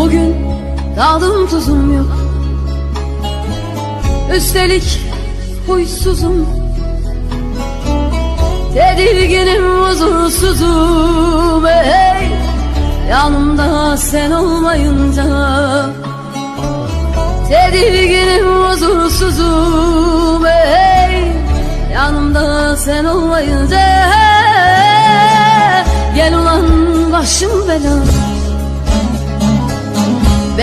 Bugün tadım tuzum yok. Üstelik huysuzum. Tedirginim huzursuzum. Hey Yanımda sen olmayınca. Tedirginim huzursuzum. Hey Yanımda sen olmayınca. Gel ulan başım belada